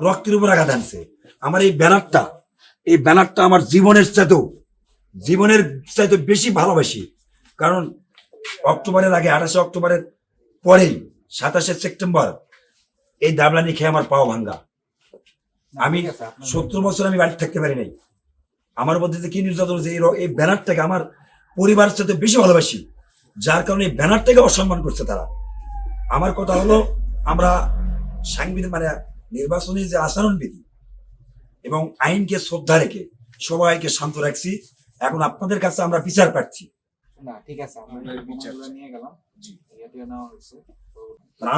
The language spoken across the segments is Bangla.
রক্তের উপর আঘাত আনছে। আমার এই ব্যানারটা এই ব্যানারটা আমার জীবনের চাইতেও জীবনের চাইতে বেশি ভালোবাসি। কারণ অক্টোবরের আগে আঠাশে অক্টোবরের পরেই সাতাশে সেপ্টেম্বর এই দাবলানি খেয়ে আমার পাও ভাঙ্গা। আমি সত্তর বছর আমি বাড়িতে থাকতে পারি নাই। আমার মধ্যে যে কি নির্যাতন র- এই ব্যানারটাকে আমার পরিবারের সাথে বেশি ভালোবাসি। যার কারণে এই ব্যানারটাকে অসম্মান করছে তারা। আমার কথা হলো আমরা সাংবিধান মানে নির্বাচনী যে আচরণবিধি এবং আইনকে শ্রদ্ধা রেখে সবাইকে শান্ত রাখছি এখন আপনাদের কাছে আমরা বিচার পাচ্ছি না ঠিক আছে আমরা এই নিয়ে গেলাম। ইয়েটিও নেওয়া হয়েছে।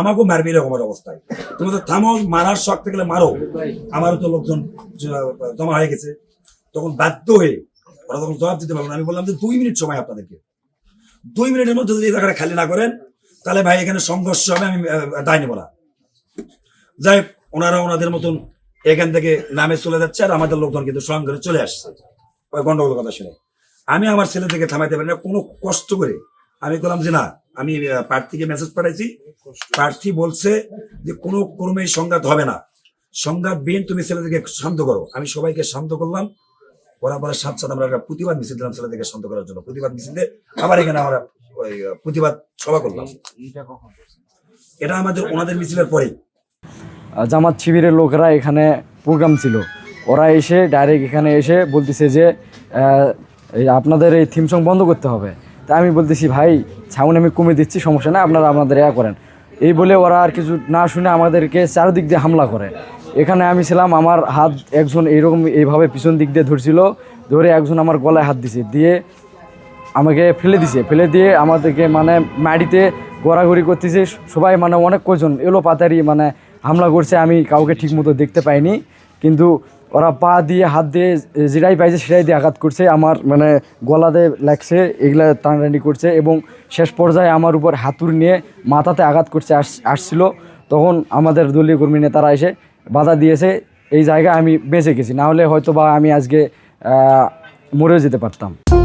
আমাকেও মারবে এরকম অবস্থায়। তুমি তো থামো মারার শখ থাকলে মারো। আমারও তো লোকজন জমা হয়ে গেছে। তখন বাধ্য হয়ে ওরা তখন জবাব দিতে পারব না। আমি বললাম যে দুই মিনিট সময় আপনাদেরকে। দুই মিনিটের মধ্যে যদি জায়গাটা খালি না করেন তাহলে ভাই এখানে সংঘর্ষ হবে আমি দায় নেব না যাই হোক, ওনারা ওনাদের মতন এখান থেকে নামে চলে যাচ্ছে আর আমাদের লোকজন কিন্তু সঙ্গে চলে আসছে। ওই গন্ডগোল কথা শুনে। আমি আমার ছেলে থেকে থামাইতে পারি না কোনো কষ্ট করে। আমি বললাম যে না আমি প্রার্থীকে মেসেজ পাঠাইছি। প্রার্থী বলছে যে কোনো ক্রমেই সংঘাত হবে না। সংঘাত বিন তুমি ছেলেদেরকে শান্ত করো। আমি সবাইকে শান্ত করলাম। করার পরে সাথে সাথে আমরা একটা প্রতিবাদ মিছিল দিলাম ছেলেদেরকে শান্ত করার জন্য। প্রতিবাদ মিছিলে আবার এখানে আমরা প্রতিবাদ সভা করলাম। এটা আমাদের ওনাদের মিছিলের পরেই। জামাত শিবিরের লোকেরা এখানে প্রোগ্রাম ছিল। ওরা এসে ডাইরেক্ট এখানে এসে বলতেছে যে আপনাদের এই থিম সং বন্ধ করতে হবে। তা আমি বলতেছি, ভাই সাউন্ড আমি কমে দিচ্ছি, সমস্যা না আপনারা আপনাদের এয়া করেন। এই বলে ওরা আর কিছু না শুনে আমাদেরকে চারদিক দিয়ে হামলা করে। এখানে আমি ছিলাম, আমার হাত একজন এইরকম এইভাবে পিছন দিক দিয়ে ধরছিল, ধরে একজন আমার গলায় হাত দিছে, দিয়ে আমাকে ফেলে দিছে। ফেলে দিয়ে আমাদেরকে মানে মাটিতে গড়াগড়ি করতেছে, সবাই মানে অনেক কজন এলো পাতারি মানে হামলা করছে, আমি কাউকে ঠিকমতো দেখতে পাইনি। কিন্তু ওরা পা দিয়ে, হাত দিয়ে, যেটাই পাইছে সেটাই দিয়ে আঘাত করছে। আমার মানে গলাতে লাগছে, এগুলা টানাটানি করছে এবং শেষ পর্যায়ে আমার উপর হাতুর নিয়ে মাথাতে আঘাত করছে, আস- আসছিল। তখন আমাদের দলীয় কর্মী নেতারা এসে বাধা দিয়েছে, এই জায়গায় আমি বেঁচে গেছি। না হলে হয়তো বা আমি আজকে মরেও যেতে পারতাম।